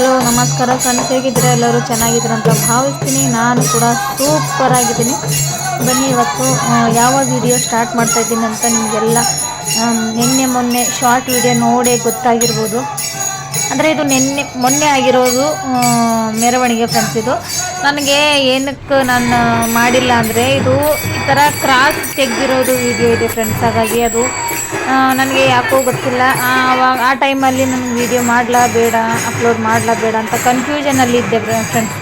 ನಮಸ್ಕಾರ. ಫ್ರೆಂಡ್ಸ್ ಹೇಗಿದ್ದೀರಾ? ಎಲ್ಲರೂ ಚೆನ್ನಾಗಿದ್ದೀರ ಅಂತ ಭಾವಿಸ್ತೀನಿ. ನಾನು ಕೂಡ ಸೂಪರ್ ಆಗಿದ್ದೀನಿ. ಬನ್ನಿ, ಇವತ್ತು ಯಾವ ವಿಡಿಯೋ ಸ್ಟಾರ್ಟ್ ಮಾಡ್ತಾ ಇದ್ದೀನಿ ಅಂತ ನಿಮಗೆಲ್ಲ ನಿನ್ನೆ, ಮೊನ್ನೆ ಶಾರ್ಟ್ ವಿಡಿಯೋ ನೋಡೇ ಗೊತ್ತಾಗಿರ್ಬೋದು. ಅಂದರೆ ಇದು ನಿನ್ನೆ, ಮೊನ್ನೆ ಆಗಿರೋದು ಮೆರವಣಿಗೆ ಫ್ರೆಂಡ್ಸ್ ಇದು. ನನಗೆ ಏನಕ್ಕೆ ನಾನು ಮಾಡಿಲ್ಲ ಅಂದರೆ ಇದು ಥರ ಕ್ರಾಸ್ ತೆಗೆದಿರೋದು ವಿಡಿಯೋ ಇದೆ ಫ್ರೆಂಡ್ಸ್ ಹಾಗಾಗಿ ಅದು ನನಗೆ ಯಾಕೋ ಗೊತ್ತಿಲ್ಲ. ಆವಾಗ ಆ ಟೈಮಲ್ಲಿ ನನಗೆ ವಿಡಿಯೋ ಮಾಡಲಾ ಬೇಡ ಅಪ್ಲೋಡ್ ಮಾಡಲಾ ಬೇಡ ಅಂತ ಕನ್ಫ್ಯೂಷನಲ್ಲಿ ಇದ್ದೆ ಫ್ರೆಂಡ್ಸ್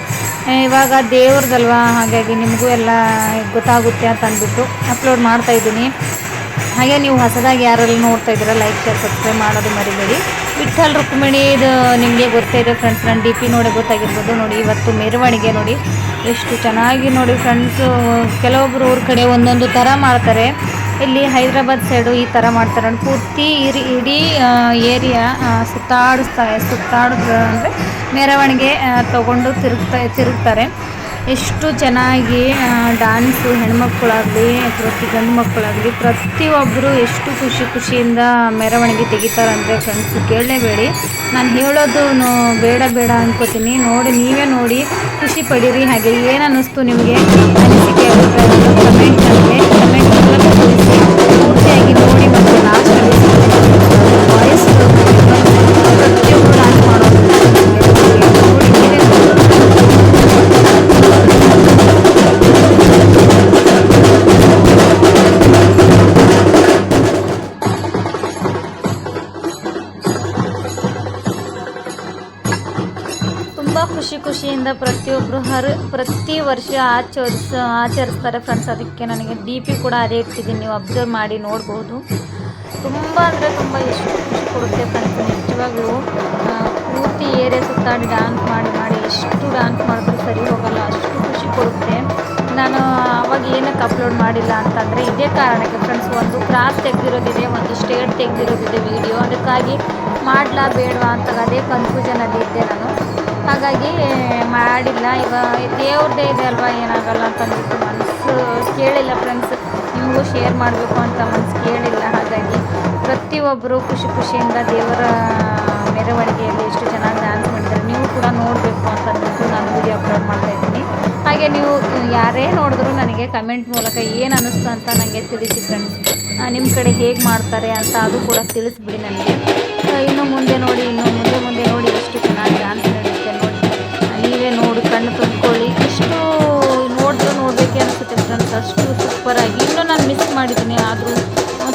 ಇವಾಗ ದೇವ್ರದಲ್ವಾ? ಹಾಗಾಗಿ ನಿಮಗೂ ಎಲ್ಲ ಗೊತ್ತಾಗುತ್ತೆ ಅಂತ ಅಂದ್ಬಿಟ್ಟು ಅಪ್ಲೋಡ್ ಮಾಡ್ತಾಯಿದ್ದೀನಿ ಹಾಗೆ ನೀವು ಹೊಸದಾಗಿ ಯಾರೆಲ್ಲ ನೋಡ್ತಾ ಇದ್ದೀರಾ ಲೈಕ್ ಶೇರ್ ಸಬ್ಸ್ಕ್ರೈಬ್ ಮಾಡೋದು ಮರಿಬೇಡಿ. ವಿಠಲ್ ರುಕ್ಮಿಣಿ ಇದು ನಿಮಗೆ ಗೊತ್ತೇ ಇದೆ ಫ್ರೆಂಡ್ಸ್ ನನ್ನ ಡಿ ಪಿ ನೋಡಿ ಗೊತ್ತಾಗಿರ್ಬೋದು. ನೋಡಿ, ಇವತ್ತು ಮೆರವಣಿಗೆ ನೋಡಿ. ಎಷ್ಟು ಚೆನ್ನಾಗಿ ನೋಡಿ ಫ್ರೆಂಡ್ಸು ಕೆಲವೊಬ್ಬರು ಊರ ಕಡೆ ಒಂದೊಂದು ಥರ ಮಾಡ್ತಾರೆ. ಇಲ್ಲಿ ಹೈದ್ರಾಬಾದ್ ಸೈಡು ಈ ಥರ ಮಾಡ್ತಾರೆ ಪೂರ್ತಿ ಇರಿ, ಇಡೀ ಏರಿಯಾ ಸುತ್ತಾಡಿಸ್ತಾರೆ ಸುತ್ತಾಡಿದ ಅಂದರೆ ಮೆರವಣಿಗೆ ತಗೊಂಡು ತಿರುಗ್ತಾ, ತಿರುಗ್ತಾರೆ. ಎಷ್ಟು ಚೆನ್ನಾಗಿ ಡ್ಯಾನ್ಸು ಹೆಣ್ಮಕ್ಕಳಾಗಲಿ ಪ್ರತಿ ಗಂಡು ಮಕ್ಕಳಾಗಲಿ ಪ್ರತಿಯೊಬ್ಬರು ಎಷ್ಟು ಖುಷಿ ಖುಷಿಯಿಂದ ಮೆರವಣಿಗೆ ತೆಗಿತಾರೆ ಅಂದರೆ ಫ್ರೆಂಡ್ಸ್ ಕೇಳಲೇಬೇಡಿ. ನಾನು ಹೇಳೋದು ಬೇಡ ಬೇಡ ಅನ್ಕೋತೀನಿ. ನೋಡಿ, ನೀವೇ ನೋಡಿ, ಖುಷಿ ಪಡೀರಿ. ಹಾಗೆ ಏನು ಅನ್ನಿಸ್ತು ನಿಮಗೆ? ಅನಿಸಿಕೆ, ಅಭಿಪ್ರಾಯ ಕಮೆಂಟ್ ಖುಷಿ ಖುಷಿಯಿಂದ ಪ್ರತಿಯೊಬ್ಬರು ಹರ ಪ್ರತಿ ವರ್ಷ ಆಚರಿಸ ಆಚರಿಸ್ತಾರೆ ಫ್ರೆಂಡ್ಸ್ ಅದಕ್ಕೆ ನನಗೆ ಡಿ ಪಿ ಕೂಡ ಅದೇ ಇಟ್ಟಿದ್ದೀನಿ. ನೀವು ಅಬ್ಸರ್ವ್ ಮಾಡಿ ನೋಡ್ಬೋದು. ತುಂಬ ಅಂದರೆ ತುಂಬ ಎಷ್ಟು ಖುಷಿ ಕೊಡುತ್ತೆ ಫ್ರೆಂಡ್ಸ್ ನಿಜವಾಗ್ಲೂ ಪೂರ್ತಿ ಏರಿಯಾ ಸುತ್ತಾಡಿ ಡ್ಯಾನ್ಸ್ ಮಾಡಿ ಮಾಡಿ ಎಷ್ಟು ಡ್ಯಾನ್ಸ್ ಮಾಡಿದ್ರು ಸರಿ ಹೋಗಲ್ಲ. ಅಷ್ಟು ಖುಷಿ ಕೊಡುತ್ತೆ. ನಾನು ಅವಾಗ ಏನಕ್ಕೆ ಅಪ್ಲೋಡ್ ಮಾಡಿಲ್ಲ ಅಂತಂದರೆ ಇದೇ ಕಾರಣಕ್ಕೆ ಫ್ರೆಂಡ್ಸ್ ಒಂದು ಕ್ರಾಸ್ ತೆಗೆದಿರೋದಿದೆ, ಒಂದು ಸ್ಟೇಟ್ ತೆಗೆದಿರೋದಿದೆ ವಿಡಿಯೋ ಅದಕ್ಕಾಗಿ ಮಾಡಲಾ ಬೇಡವಾ ಅಂತ ಅದೇ ಕನ್ಫ್ಯೂಷನಲ್ಲಿ ಇದ್ದೆ ನಾನು. ಹಾಗಾಗಿ ಮಾಡಿಲ್ಲ. ಈಗ ದೇವ್ರದ್ದೇ ಇದೆ ಅಲ್ವಾ, ಏನಾಗಲ್ಲ ಅಂತ ಅಂದ್ಬಿಟ್ಟು ಮನಸ್ಸು ಕೇಳಿಲ್ಲ ಫ್ರೆಂಡ್ಸ್ ನಿಮಗೂ ಶೇರ್ ಮಾಡಬೇಕು ಅಂತ ಮನಸ್ಸು ಕೇಳಿಲ್ಲ. ಹಾಗಾಗಿ ಪ್ರತಿಯೊಬ್ಬರು ಖುಷಿ ಖುಷಿಯಿಂದ ದೇವರ ಮೆರವಣಿಗೆಯಲ್ಲಿ ಎಷ್ಟು ಚೆನ್ನಾಗಿ ಡ್ಯಾನ್ಸ್ ಮಾಡಿದ್ದಾರೆ. ನೀವು ಕೂಡ ನೋಡಬೇಕು ಅಂತ ಅಂದ್ಬಿಟ್ಟು ನಾನು ವಿಡಿಯೋ ಅಪ್ಲೋಡ್ ಮಾಡ್ತಾ ಇದ್ದೀನಿ. ಹಾಗೆ ನೀವು ಯಾರೇ ನೋಡಿದ್ರು ನನಗೆ ಕಮೆಂಟ್ ಮೂಲಕ ಏನು ಅನ್ನಿಸ್ತು ಅಂತ ನನಗೆ ತಿಳಿಸಿ ಫ್ರೆಂಡ್ಸ್ ನಿಮ್ಮ ಕಡೆ ಹೇಗೆ ಮಾಡ್ತಾರೆ ಅಂತ ಅದು ಕೂಡ ತಿಳಿಸ್ಬಿಡಿ ನನಗೆ. ಇನ್ನು ಮುಂದೆ ನೋಡಿ, ಇನ್ನು ಮುಂದೆ ಮುಂದೆ ನೋಡಿ ಎಷ್ಟು ಚೆನ್ನಾಗಿ ಡ್ಯಾನ್ಸ್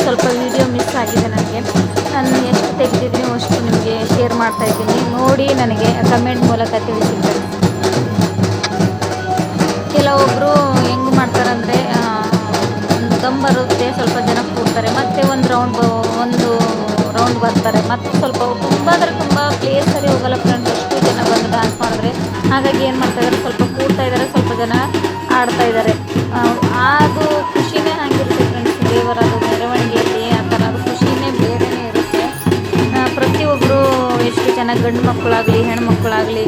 ಸ್ವಲ್ಪ ವೀಡಿಯೋ ಮಿಸ್ ಆಗಿದೆ ನನಗೆ. ನಾನು ಎಷ್ಟು ತೆಗೆದಿದ್ದೀನಿ ಅಷ್ಟು ನಿಮಗೆ ಶೇರ್ ಮಾಡ್ತಾ ಇದ್ದೀನಿ. ನೋಡಿ ನನಗೆ ಕಮೆಂಟ್ ಮೂಲಕ ತಿಳಿಸಿದ್ದಾರೆ ಕೆಲವೊಬ್ಬರು ಹೆಂಗೆ ಮಾಡ್ತಾರಂದರೆ ದಮ್ ಬರುತ್ತೆ, ಸ್ವಲ್ಪ ಜನ ಕೂಡ್ತಾರೆ. ಮತ್ತೆ ಒಂದು ರೌಂಡ್ ಒಂದು ರೌಂಡ್ ಬರ್ತಾರೆ. ಮತ್ತು ಸ್ವಲ್ಪ ತುಂಬ ಅಂದರೆ ತುಂಬ ಪ್ಲೇಸಲ್ಲಿ ಹೋಗಲ್ಲ ಫ್ರೆಂಡ್ಸ್ ಅಷ್ಟು ಜನ ಬಂದು ಡ್ಯಾನ್ಸ್ ಮಾಡಿದ್ರೆ. ಹಾಗಾಗಿ ಏನು ಮಾಡ್ತಾ ಸ್ವಲ್ಪ ಕೂಡ್ತಾ ಇದ್ದಾರೆ ಸ್ವಲ್ಪ ಜನ ಆಡ್ತಾ ಇದ್ದಾರೆ ಅದು ಖುಷಿನೇ ಹಾಗಿರುತ್ತೆ ಫ್ರೆಂಡ್ಸ್ ದೇವರದು ಎಷ್ಟು ಚೆನ್ನಾಗಿ ಗಂಡು ಮಕ್ಕಳಾಗಲಿ ಹೆಣ್ಮಕ್ಕಳಾಗಲಿ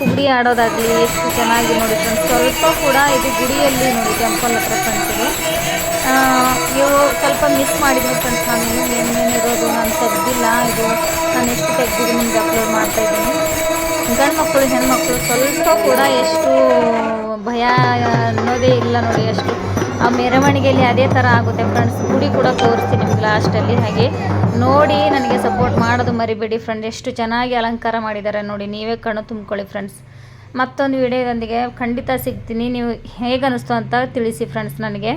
ಗುಡಿ ಆಡೋದಾಗಲಿ, ಎಷ್ಟು ಚೆನ್ನಾಗಿ ನೋಡಿ ಫ್ರೆಂಡ್ಸ್ ಸ್ವಲ್ಪ ಕೂಡ ಇದು ಗುಡಿಯಲ್ಲಿ ನೋಡಿ ಟೆಂಪಲ್ ಹತ್ರ ಕಾಣ್ತೀವಿ ನೀವು ಸ್ವಲ್ಪ ಮಿಸ್ ಮಾಡಿದ್ವಿ ಫ್ರೆಂಡ್ಸ್ ನಾನು ಏನೇನಿರೋದು ನಾನು ತೆಗ್ದಿಲ್ಲ ಇದು. ನಾನು ಎಷ್ಟು ತೆಗ್ದಿದ್ದು ನಿಮ್ಗೆ ಅಪ್ಲೋಡ್ ಮಾಡ್ತಾ ಇದ್ದೀನಿ. ಗಂಡು ಮಕ್ಕಳು ಹೆಣ್ಮಕ್ಳು ಸ್ವಲ್ಪ ಕೂಡ ಎಷ್ಟು ಭಯ ಅನ್ನೋದೇ ಇಲ್ಲ ನೋಡಿ, ಅಷ್ಟು ಆ ಮೆರವಣಿಗೆಯಲ್ಲಿ ಅದೇ ಥರ ಆಗುತ್ತೆ ಫ್ರೆಂಡ್ಸ್ ಗುಡಿ ಕೂಡ ತೋರಿಸ್ತೀನಿ ನಿಮ್ಗೆ ಲಾಸ್ಟಲ್ಲಿ ಹಾಗೆ ನೋಡಿ ನನಗೆ ಸಪೋರ್ಟ್ ಮಾಡೋದು ಮರಿಬೇಡಿ ಫ್ರೆಂಡ್ ಎಷ್ಟು ಚೆನ್ನಾಗಿ ಅಲಂಕಾರ ಮಾಡಿದ್ದಾರೆ ನೋಡಿ. ನೀವೇ ಕಣ್ಣು ತುಂಬ್ಕೊಳ್ಳಿ ಫ್ರೆಂಡ್ಸ್ ಮತ್ತೊಂದು ವಿಡಿಯೋದೊಂದಿಗೆ ಖಂಡಿತ ಸಿಗ್ತೀನಿ. ನೀವು ಹೇಗೆ ಅನ್ನಿಸ್ತು ಅಂತ ತಿಳಿಸಿ ಫ್ರೆಂಡ್ಸ್ ನನಗೆ.